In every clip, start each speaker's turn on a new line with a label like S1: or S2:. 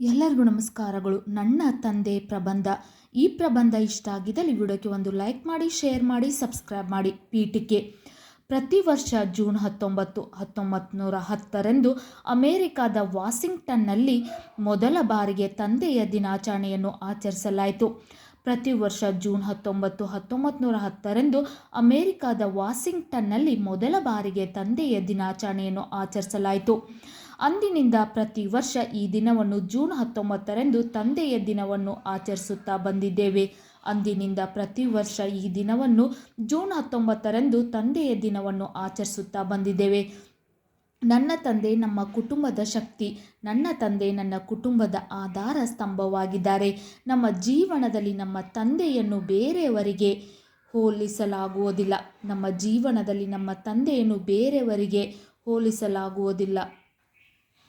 S1: ಎಲ್ಲರಿಗೂ ನಮಸ್ಕಾರಗಳು. ನನ್ನ ತಂದೆ ಪ್ರಬಂಧ. ಈ ಪ್ರಬಂಧ ಇಷ್ಟ ಆಗಿದ್ದಲ್ಲಿ ವಿಡಿಯೋಕ್ಕೆ ಒಂದು ಲೈಕ್ ಮಾಡಿ, ಶೇರ್ ಮಾಡಿ, ಸಬ್ಸ್ಕ್ರೈಬ್ ಮಾಡಿ. ಪೀಠಿಕೆ. ಪ್ರತಿ ವರ್ಷ ಜೂನ್ ಹತ್ತೊಂಬತ್ತು ಹತ್ತೊಂಬತ್ತು ನೂರ ಹತ್ತರಂದು ಅಮೆರಿಕಾದ ವಾಷಿಂಗ್ಟನ್ನಲ್ಲಿ ಮೊದಲ ಬಾರಿಗೆ ತಂದೆಯ ದಿನಾಚರಣೆಯನ್ನು ಆಚರಿಸಲಾಯಿತು. ಪ್ರತಿ ವರ್ಷ ಜೂನ್ ಹತ್ತೊಂಬತ್ತು ಹತ್ತೊಂಬತ್ತು ನೂರ ಹತ್ತರಂದು ಅಮೆರಿಕಾದ ವಾಷಿಂಗ್ಟನ್ನಲ್ಲಿ ಮೊದಲ ಬಾರಿಗೆ ತಂದೆಯ ದಿನಾಚರಣೆಯನ್ನು ಆಚರಿಸಲಾಯಿತು. ಅಂದಿನಿಂದ ಪ್ರತಿ ವರ್ಷ ಈ ದಿನವನ್ನು ಜೂನ್ ಹತ್ತೊಂಬತ್ತರಂದು ತಂದೆಯ ದಿನವನ್ನು ಆಚರಿಸುತ್ತಾ ಬಂದಿದ್ದೇವೆ. ಅಂದಿನಿಂದ ಪ್ರತಿ ವರ್ಷ ಈ ದಿನವನ್ನು ಜೂನ್ ಹತ್ತೊಂಬತ್ತರಂದು ತಂದೆಯ ದಿನವನ್ನು ಆಚರಿಸುತ್ತಾ ಬಂದಿದ್ದೇವೆ. ನನ್ನ ತಂದೆ ನಮ್ಮ ಕುಟುಂಬದ ಶಕ್ತಿ, ನನ್ನ ತಂದೆ ನನ್ನ ಕುಟುಂಬದ ಆಧಾರ ಸ್ತಂಭವಾಗಿದ್ದಾರೆ. ನಮ್ಮ ಜೀವನದಲ್ಲಿ ನಮ್ಮ ತಂದೆಯನ್ನು ಬೇರೆಯವರಿಗೆ ಹೋಲಿಸಲಾಗುವುದಿಲ್ಲ. ನಮ್ಮ ಜೀವನದಲ್ಲಿ ನಮ್ಮ ತಂದೆಯನ್ನು ಬೇರೆಯವರಿಗೆ ಹೋಲಿಸಲಾಗುವುದಿಲ್ಲ.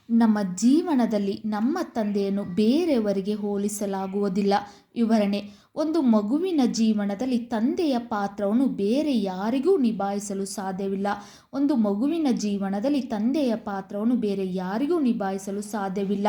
S1: ನಮ್ಮ ಜೀವನದಲ್ಲಿ ನಮ್ಮ ತಂದೆಯನ್ನು ಬೇರೆಯವರಿಗೆ ಹೋಲಿಸಲಾಗುವುದಿಲ್ಲ. ವಿವರಣೆ, ಒಂದು ಮಗುವಿನ ಜೀವನದಲ್ಲಿ ತಂದೆಯ ಪಾತ್ರವನ್ನು ಬೇರೆ ಯಾರಿಗೂ ನಿಭಾಯಿಸಲು ಸಾಧ್ಯವಿಲ್ಲ. ಒಂದು ಮಗುವಿನ ಜೀವನದಲ್ಲಿ ತಂದೆಯ ಪಾತ್ರವನ್ನು ಬೇರೆ ಯಾರಿಗೂ ನಿಭಾಯಿಸಲು ಸಾಧ್ಯವಿಲ್ಲ.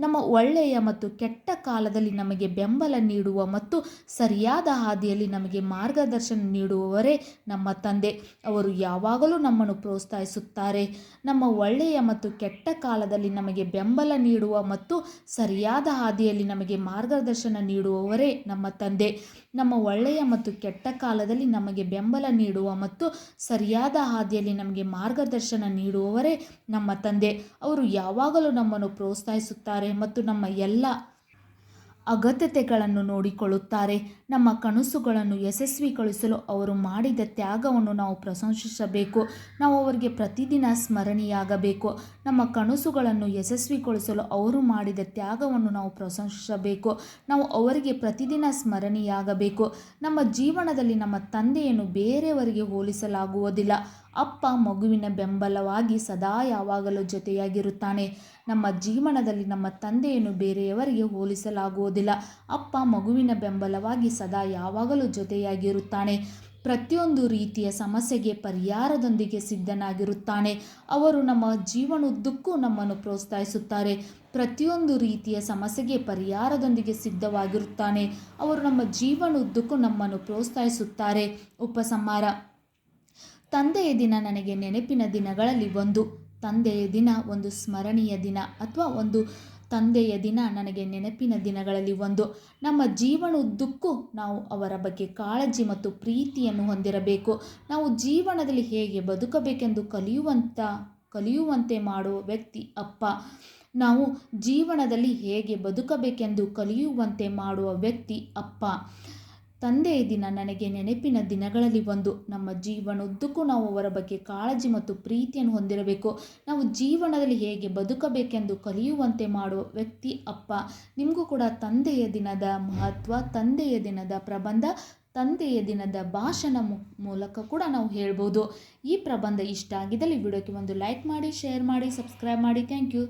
S1: ನಮ್ಮ ಒಳ್ಳೆಯ ಮತ್ತು ಕೆಟ್ಟ ಕಾಲದಲ್ಲಿ ನಮಗೆ ಬೆಂಬಲ ನೀಡುವ ಮತ್ತು ಸರಿಯಾದ ಹಾದಿಯಲ್ಲಿ ನಮಗೆ ಮಾರ್ಗದರ್ಶನ ನೀಡುವವರೇ ನಮ್ಮ ತಂದೆ. ಅವರು ಯಾವಾಗಲೂ ನಮ್ಮನ್ನು ಪ್ರೋತ್ಸಾಹಿಸುತ್ತಾರೆ. ನಮ್ಮ ಒಳ್ಳೆಯ ಮತ್ತು ಕೆಟ್ಟ ಕಾಲದಲ್ಲಿ ನಮಗೆ ಬೆಂಬಲ ನೀಡುವ ಮತ್ತು ಸರಿಯಾದ ಹಾದಿಯಲ್ಲಿ ನಮಗೆ ಮಾರ್ಗದರ್ಶನ ನೀಡುವವರೇ ನಮ್ಮ ತಂದೆ. ನಮ್ಮ ಒಳ್ಳೆಯ ಮತ್ತು ಕೆಟ್ಟ ಕಾಲದಲ್ಲಿ ನಮಗೆ ಬೆಂಬಲ ನೀಡುವ ಮತ್ತು ಸರಿಯಾದ ಹಾದಿಯಲ್ಲಿ ನಮಗೆ ಮಾರ್ಗದರ್ಶನ ನೀಡುವವರೇ ನಮ್ಮ ತಂದೆ. ಅವರು ಯಾವಾಗಲೂ ನಮ್ಮನ್ನು ಪ್ರೋತ್ಸಾಹಿಸುತ್ತಾರೆ. ಮತ್ತು ನಮ್ಮ ಎಲ್ಲ ಅಗತ್ಯತೆಗಳನ್ನು ನೋಡಿಕೊಳ್ಳುತ್ತಾರೆ. ನಮ್ಮ ಕನಸುಗಳನ್ನು ಯಶಸ್ವಿಗೊಳಿಸಲು ಅವರು ಮಾಡಿದ ತ್ಯಾಗವನ್ನು ನಾವು ಪ್ರಶಂಸಿಸಬೇಕು. ನಾವು ಅವರಿಗೆ ಪ್ರತಿದಿನ ಸ್ಮರಣೀಯಾಗಬೇಕು. ನಮ್ಮ ಕನಸುಗಳನ್ನು ಯಶಸ್ವಿಗೊಳಿಸಲು ಅವರು ಮಾಡಿದ ತ್ಯಾಗವನ್ನು ನಾವು ಪ್ರಶಂಸಿಸಬೇಕು. ನಾವು ಅವರಿಗೆ ಪ್ರತಿದಿನ ಸ್ಮರಣೀಯಾಗಬೇಕು. ನಮ್ಮ ಜೀವನದಲ್ಲಿ ನಮ್ಮ ತಂದೆಯನ್ನು ಬೇರೆಯವರಿಗೆ ಹೋಲಿಸಲಾಗುವುದಿಲ್ಲ. ಅಪ್ಪ ಮಗುವಿನ ಬೆಂಬಲವಾಗಿ ಸದಾ ಯಾವಾಗಲೂ ಜೊತೆಯಾಗಿರುತ್ತಾನೆ. ನಮ್ಮ ಜೀವನದಲ್ಲಿ ನಮ್ಮ ತಂದೆಯನ್ನು ಬೇರೆಯವರಿಗೆ ಹೋಲಿಸಲಾಗುವುದಿಲ್ಲ. ಅಪ್ಪ ಮಗುವಿನ ಬೆಂಬಲವಾಗಿ ಸದಾ ಯಾವಾಗಲೂ ಜೊತೆಯಾಗಿರುತ್ತಾನೆ. ಪ್ರತಿಯೊಂದು ರೀತಿಯ ಸಮಸ್ಯೆಗೆ ಪರಿಹಾರದೊಂದಿಗೆ ಸಿದ್ಧನಾಗಿರುತ್ತಾನೆ. ಅವರು ನಮ್ಮ ಜೀವನದ್ದಕ್ಕೂ ನಮ್ಮನ್ನು ಪ್ರೋತ್ಸಾಹಿಸುತ್ತಾರೆ. ಪ್ರತಿಯೊಂದು ರೀತಿಯ ಸಮಸ್ಯೆಗೆ ಪರಿಹಾರದೊಂದಿಗೆ ಸಿದ್ಧವಾಗಿರುತ್ತಾನೆ. ಅವರು ನಮ್ಮ ಜೀವನದ್ದಕ್ಕೂ ನಮ್ಮನ್ನು ಪ್ರೋತ್ಸಾಹಿಸುತ್ತಾರೆ. ಉಪಸಂಹಾರ ತಂದೆಯ ದಿನ ನನಗೆ ನೆನಪಿನ ದಿನಗಳಲ್ಲಿ ಒಂದು. ತಂದೆಯ ದಿನ ಒಂದು ಸ್ಮರಣೀಯ ದಿನ ಅಥವಾ ಒಂದು ತಂದೆಯ ದಿನ ನನಗೆ ನೆನಪಿನ ದಿನಗಳಲ್ಲಿ ಒಂದು. ನಮ್ಮ ಜೀವನದುದ್ದಕ್ಕೂ ನಾವು ಅವರ ಬಗ್ಗೆ ಕಾಳಜಿ ಮತ್ತು ಪ್ರೀತಿಯನ್ನು ಹೊಂದಿರಬೇಕು. ನಾವು ಜೀವನದಲ್ಲಿ ಹೇಗೆ ಬದುಕಬೇಕೆಂದು ಕಲಿಯುವಂಥ ಕಲಿಯುವಂತೆ ಮಾಡುವ ವ್ಯಕ್ತಿ ಅಪ್ಪ. ನಾವು ಜೀವನದಲ್ಲಿ ಹೇಗೆ ಬದುಕಬೇಕೆಂದು ಕಲಿಯುವಂತೆ ಮಾಡುವ ವ್ಯಕ್ತಿ ಅಪ್ಪ. ತಂದೆಯ ದಿನ ನನಗೆ ನೆನಪಿನ ದಿನಗಳಲ್ಲಿ ಒಂದು. ನಮ್ಮ ಜೀವನದ್ದಕ್ಕೂ ನಾವು ಅವರ ಬಗ್ಗೆ ಕಾಳಜಿ ಮತ್ತು ಪ್ರೀತಿಯನ್ನು ಹೊಂದಿರಬೇಕು. ನಾವು ಜೀವನದಲ್ಲಿ ಹೇಗೆ ಬದುಕಬೇಕೆಂದು ಕಲಿಯುವಂತೆ ಮಾಡುವ ವ್ಯಕ್ತಿ ಅಪ್ಪ. ನಿಮಗೂ ಕೂಡ ತಂದೆಯ ದಿನದ ಮಹತ್ವ, ತಂದೆಯ ದಿನದ ಪ್ರಬಂಧ, ತಂದೆಯ ದಿನದ ಭಾಷಣ ಮೂಲಕ ಕೂಡ ನಾವು ಹೇಳ್ಬೋದು. ಈ ಪ್ರಬಂಧ ಇಷ್ಟ ಆಗಿದ್ದಲ್ಲಿ ವಿಡಿಯೋಕ್ಕೆ ಒಂದು ಲೈಕ್ ಮಾಡಿ, ಶೇರ್ ಮಾಡಿ, ಸಬ್ಸ್ಕ್ರೈಬ್ ಮಾಡಿ. Thank you.